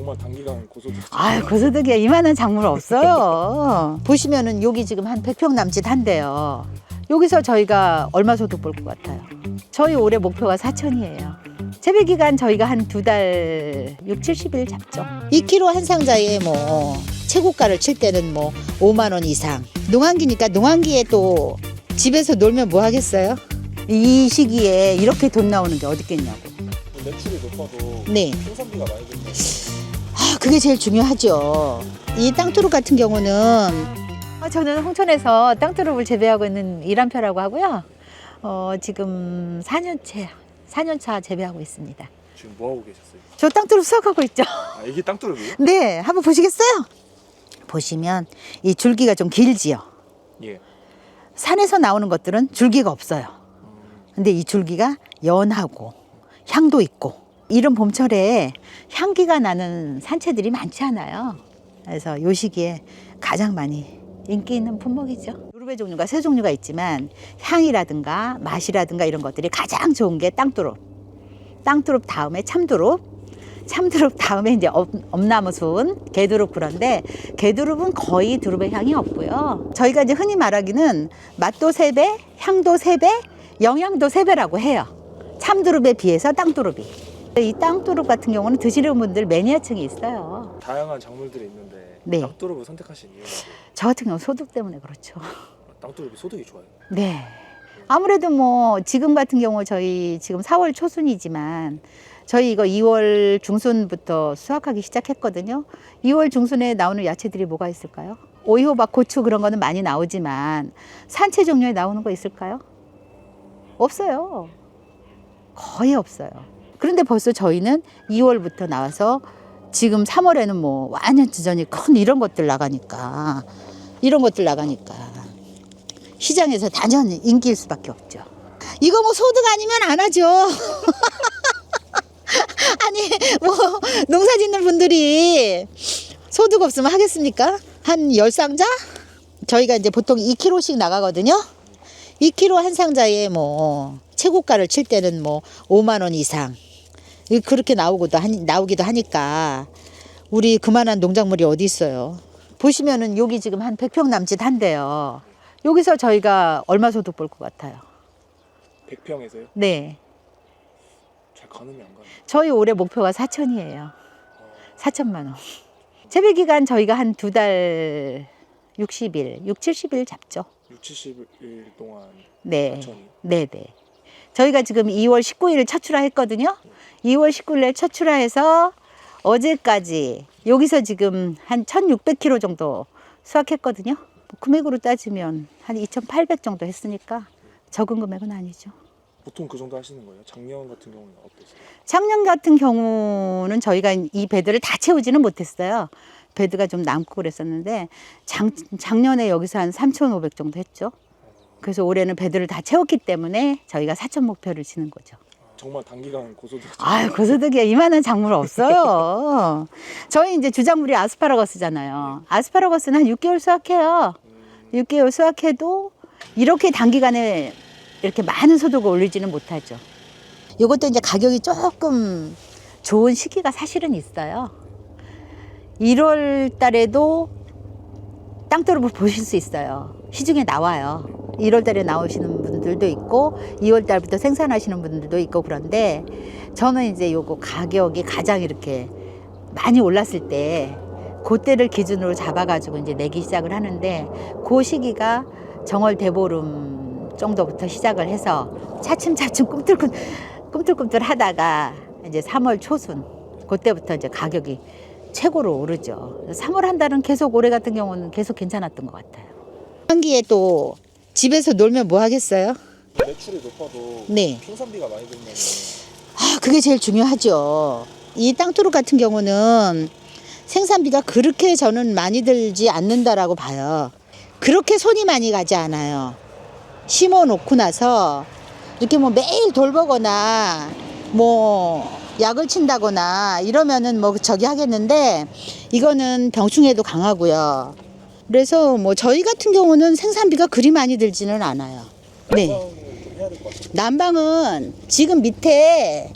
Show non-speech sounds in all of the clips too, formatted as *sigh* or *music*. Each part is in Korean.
정말 단기간 고소득. 아, 고소득이야. 이만한 작물 없어요. *laughs* 보시면은 여기 지금 한 100평 남짓 한대요. 여기서 저희가 얼마 소득 볼 것 같아요? 저희 올해 목표가 4천이에요. 재배 기간 저희가 한 두 달 6, 70일 잡죠. 2kg 한 상자에 뭐 최고가를 칠 때는 뭐 5만 원 이상. 농한기니까 농한기에 또 집에서 놀면 뭐 하겠어요? 이 시기에 이렇게 돈 나오는 게 어디 있겠냐고. 매출이 높아도 네. 생산비가 많이 들면 아, 그게 제일 중요하죠. 이 땅두릅 같은 경우는 아, 저는 홍천에서 땅두릅을 재배하고 있는 이란표라고 하고요. 어, 지금 4년째, 4년차 재배하고 있습니다. 지금 뭐 하고 계셨어요? 저 땅두릅 수확하고 있죠. 아 이게 땅두릅이에요? *laughs* 네, 한번 보시겠어요? 보시면 이 줄기가 좀 길지요. 예. 산에서 나오는 것들은 줄기가 없어요. 음, 근데 이 줄기가 연하고 향도 있고 이런 봄철에 향기가 나는 산채들이 많지 않아요. 그래서 요 시기에 가장 많이 인기 있는 품목이죠. 두릅의 종류가 세 종류가 있지만 향이라든가 맛이라든가 이런 것들이 가장 좋은 게 땅두릅. 땅두릅 다음에 참두릅. 참두릅 다음에 이제 엄- 엄나무순, 개두릅 그런데 개두릅은 거의 두릅의 향이 없고요. 저희가 이제 흔히 말하기는 맛도 세 배 향도 세 배 영양도 세 배라고 해요. 참두릅에 비해서 땅두릅이. 이 땅두릅 같은 경우는 드시는 분들 매니아층이 있어요. 다양한 작물들이 있는데 네. 땅두릅을 선택하신 뭐예요? 저 같은 경우 는 소득 때문에 그렇죠. 땅두릅이 소득이 좋아요. 네. 아무래도 뭐 지금 같은 경우 저희 지금 4월 초순이지만 저희 이거 2월 중순부터 수확하기 시작했거든요. 2월 중순에 나오는 야채들이 뭐가 있을까요? 오이호박, 고추 그런 거는 많이 나오지만 산채 종류에 나오는 거 있을까요? 없어요. 거의 없어요. 그런데 벌써 저희는 2월부터 나와서 지금 3월에는 뭐 완전 지전이 큰 이런 것들 나가니까 이런 것들 나가니까 시장에서 단연 인기일 수밖에 없죠. 이거 뭐 소득 아니면 안 하죠. *laughs* 아니 뭐 농사 짓는 분들이 소득 없으면 하겠습니까? 한 열상자 저희가 이제 보통 2kg씩 나가거든요. 2kg 한 상자에 뭐 최고가를 칠 때는 뭐 5만 원 이상 이- 그렇게 나오고도 하니, 나오기도 하니까 우리 그만한 농작물이 어디 있어요. 보시면은 여기 지금 한 100평 남짓 한대요. 여기서 저희가 얼마 소득 볼 것 같아요? 100평에서요? 네. 잘 가늠이 안 가요. 저희 올해 목표가 4천이에요. 어, 4천만 원. 재배 기간 저희가 한 두 달 60일, 6, 70일 잡죠. 6, 70일 동안 네. 4천이. 네, 네. 저희가 지금 2월 19일 첫 출하했거든요. 2월 19일에 첫 출하해서 어제까지 여기서 지금 한 1,600kg 정도 수확했거든요. 뭐 금액으로 따지면 한 2,800 정도 했으니까 적은 금액은 아니죠. 보통 그 정도 하시는 거예요? 작년 같은 경우는 어땠어요? 작년 같은 경우는 저희가 이 배드를 다 채우지는 못했어요. 배드가 좀 남고 그랬었는데 작, 작년에 여기서 한 3,500 정도 했죠. 그래서 올해는 배드를 다 채웠기 때문에 저희가 4천 목표를 지는 거죠. 정말 단기간 고소득. 아유, 고소득이야. 이만한 작물 없어요. 저희 이제 주작물이 아스파라거스잖아요. 아스파라거스는 한 6개월 수확해요. 음, 6개월 수확해도 이렇게 단기간에 이렇게 많은 소득을 올리지는 못하죠. 이것도 이제 가격이 조금 좋은 시기가 사실은 있어요. 1월 달에도 땅두릅을 보실 수 있어요. 시중에 나와요. 1월 달에 나오시는 분들도 있고 2월 달부터 생산하시는 분들도 있고 그런데 저는 이제 요거 가격이 가장 이렇게 많이 올랐을 때 그때를 기준으로 잡아가지고 이제 내기 시작을 하는데 그 시기가 정월 대보름 정도부터 시작을 해서 차츰차츰 꿈틀꿈 꿈틀꿈틀 하다가 이제 3월 초순 그때부터 이제 가격이 최고로 오르죠. 3월 한 달은 계속 올해 같은 경우는 계속 괜찮았던 것 같아요. 한기에 또 집에서 놀면 뭐 하겠어요? 매출이 높아도 네. 생산비가 많이 들면 아, 그게 제일 중요하죠. 이 땅두릅 같은 경우는 생산비가 그렇게 저는 많이 들지 않는다라고 봐요. 그렇게 손이 많이 가지 않아요. 심어 놓고 나서 이렇게 뭐 매일 돌보거나 뭐 약을 친다거나 이러면은 뭐 저기 하겠는데 이거는 병충해도 강하고요. 그래서 뭐 저희 같은 경우는 생산비가 그리 많이 들지는 않아요. 네. 난방은 지금 밑에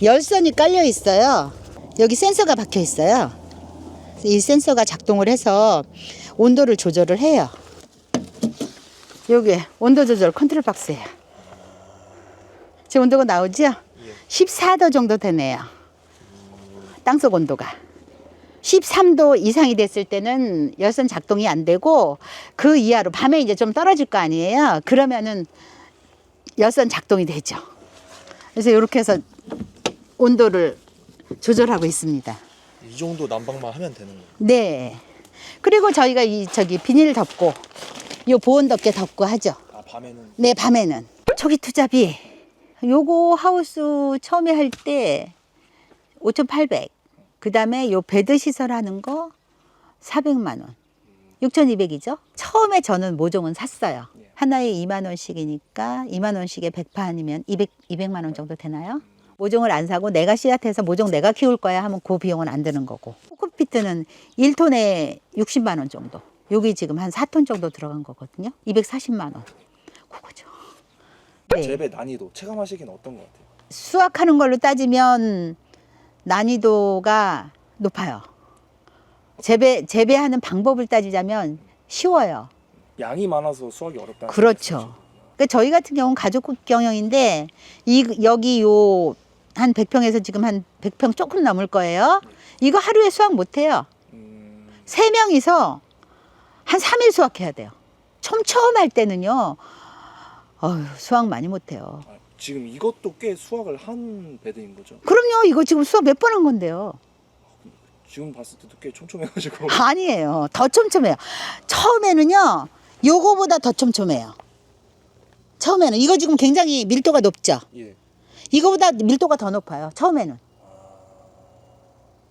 열선이 깔려 있어요. 여기 센서가 박혀 있어요. 이 센서가 작동을 해서 온도를 조절을 해요. 여기 온도 조절 컨트롤 박스예요. 지금 온도가 나오죠? 예. 14도 정도 되네요. 땅속 온도가. 13도 이상이 됐을 때는 열선 작동이 안 되고 그 이하로 밤에 이제 좀 떨어질 거 아니에요. 그러면은 열선 작동이 되죠. 그래서 이렇게 해서 온도를 조절하고 있습니다. 이 정도 난방만 하면 되는 거예요. 네. 그리고 저희가 이 저기 비닐 덮고 요 보온 덮개 덮고 하죠. 아 밤에는 네, 밤에는 초기 투자비 요거 하우스 처음에 할 때 5,800. 그 다음에 요 베드 시설 하는 거 400만 원. 6,200이죠. 처음에 저는 모종은 샀어요. 네. 하나에 2만 원씩이니까 2만 원씩에 100판이면 200 200만 원 정도 되나요? 모종을 안 사고 내가 씨앗해서 모종 내가 키울 거야 하면 그 비용은 안 드는 거고. 코코피트는 1톤에 60만 원 정도. 여기 지금 한 4톤 정도 들어간 거거든요. 240만 원. 그거죠. 네. 재배 난이도 체감하시기는 어떤 것 같아요? 수확하는 걸로 따지면 난이도가 높아요. 재배 재배하는 방법을 따지자면 쉬워요. 양이 많아서 수확이 어렵다. 그렇죠. 그러니까 저희 같은 경우는 가족 경영인데 이 여기 요 한 100평에서 지금 한 100평 조금 넘을 거예요. 이거 하루에 수확 못 해요. 음, 세 명이서 한 3일 수확해야 돼요. 촘촘할 때는요. 어휴, 수확 많이 못 해요. 아, 지금 이것도 꽤 수확을 한 배드인 거죠? 그럼요. 이거 지금 수확 몇번 한 건데요. 지금 봤을 때도 꽤 촘촘해가지고 *laughs* 아니에요. 더 촘촘해요. 처음에는요, 요거보다 더 촘촘해요. 처음에는. 이거 지금 굉장히 밀도가 높죠? 예. 이거보다 밀도가 더 높아요. 처음에는.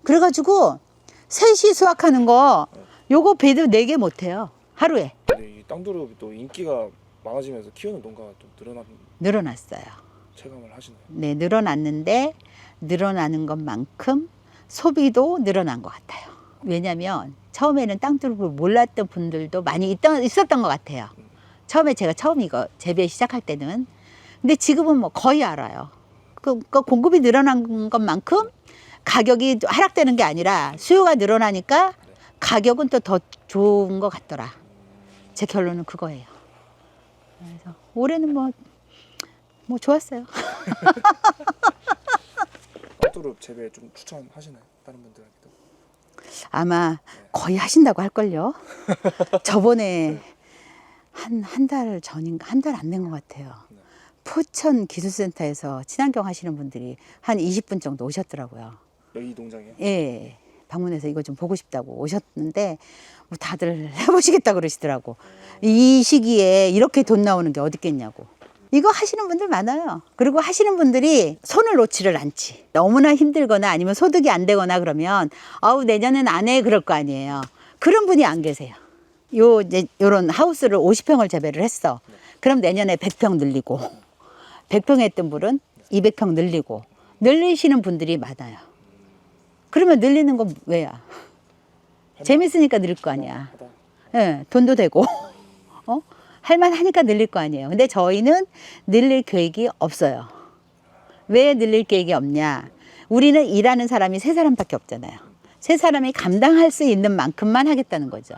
그래가지고, 셋이 수확하는 거, 요거 배도 네개 못해요. 하루에. 근데 이 땅두릅이 또 인기가 많아지면서 키우는 농가가 또 늘어난 늘어났어요. 체감을 하시나요? 네, 늘어났는데, 늘어나는 것만큼 소비도 늘어난 것 같아요. 왜냐면, 처음에는 땅두릅을 몰랐던 분들도 많이 있던, 있었던 것 같아요. 처음에 제가 처음 이거 재배 시작할 때는. 근데 지금은 뭐 거의 알아요. 그, 그 공급이 늘어난 것만큼 가격이 하락되는 게 아니라 수요가 늘어나니까 가격은 또 더 좋은 것 같더라. 제 결론은 그거예요. 그래서 올해는 뭐, 뭐 좋았어요. *laughs* 땅두릅 재배 좀 추천하시나요? 다른 분들에게도? 아마 거의 하신다고 할걸요. *laughs* 저번에 한, 한 달 전인가, 한 달 안 된 것 같아요. 네. 포천 기술센터에서 친환경 하시는 분들이 한 20분 정도 오셨더라고요. 여기 농장에 예. 방문해서 이거 좀 보고 싶다고 오셨는데, 뭐 다들 *laughs* 해보시겠다 그러시더라고. 이 시기에 이렇게 돈 나오는 게 어딨겠냐고. 이거 하시는 분들 많아요. 그리고 하시는 분들이 손을 놓지를 않지. 너무나 힘들거나 아니면 소득이 안 되거나 그러면, 아우, 내년엔 안 해. 그럴 거 아니에요. 그런 분이 안 계세요. 요, 이제, 요런 하우스를 50평을 재배를 했어. 그럼 내년에 100평 늘리고, 100평 했던 분은 200평 늘리고, 늘리시는 분들이 많아요. 그러면 늘리는 건 왜야? 재밌으니까 늘릴 거 아니야. 예, 돈도 되고, *laughs* 어? 할만하니까 늘릴 거 아니에요. 근데 저희는 늘릴 계획이 없어요. 왜 늘릴 계획이 없냐? 우리는 일하는 사람이 세 사람밖에 없잖아요. 세 사람이 감당할 수 있는 만큼만 하겠다는 거죠.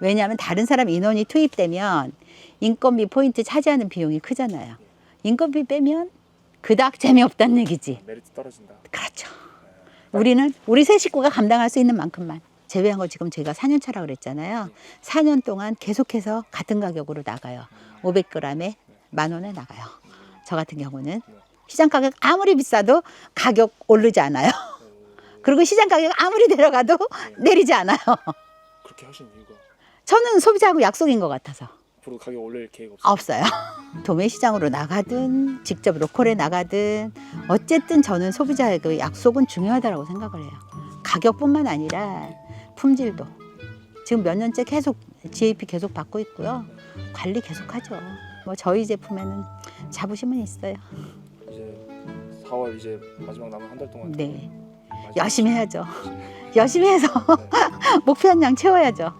왜냐하면 다른 사람 인원이 투입되면 인건비 포인트 차지하는 비용이 크잖아요. 인건비 빼면 그닥 재미없다는 얘기지. 메리트 떨어진다. 그렇죠. 우리는 우리 세 식구가 감당할 수 있는 만큼만 제외한 거 지금 제가 4년 차라 그랬잖아요. 4년 동안 계속해서 같은 가격으로 나가요. 500g에 만 원에 나가요. 저 같은 경우는 시장 가격 아무리 비싸도 가격 오르지 않아요. 그리고 시장 가격 아무리 내려가도 내리지 않아요. 그렇게 하신 이유가 저는 소비자하고 약속인 것 같아서 앞으로 가격 올릴 계획 없어요? 없어요. 도매 시장으로 나가든 직접 로컬에 나가든 어쨌든 저는 소비자의 그 약속은 중요하다고 생각을 해요. 가격뿐만 아니라 품질도 지금 몇 년째 계속 GAP 계속 받고 있고요. 관리 계속하죠. 뭐 저희 제품에는 자부심은 있어요. 이제 4월 이제 마지막 남은 한 달 동안 네, 마지막 열심히 해야죠. 열심히. *laughs* 열심히 해서 네. *laughs* 목표한 양 채워야죠.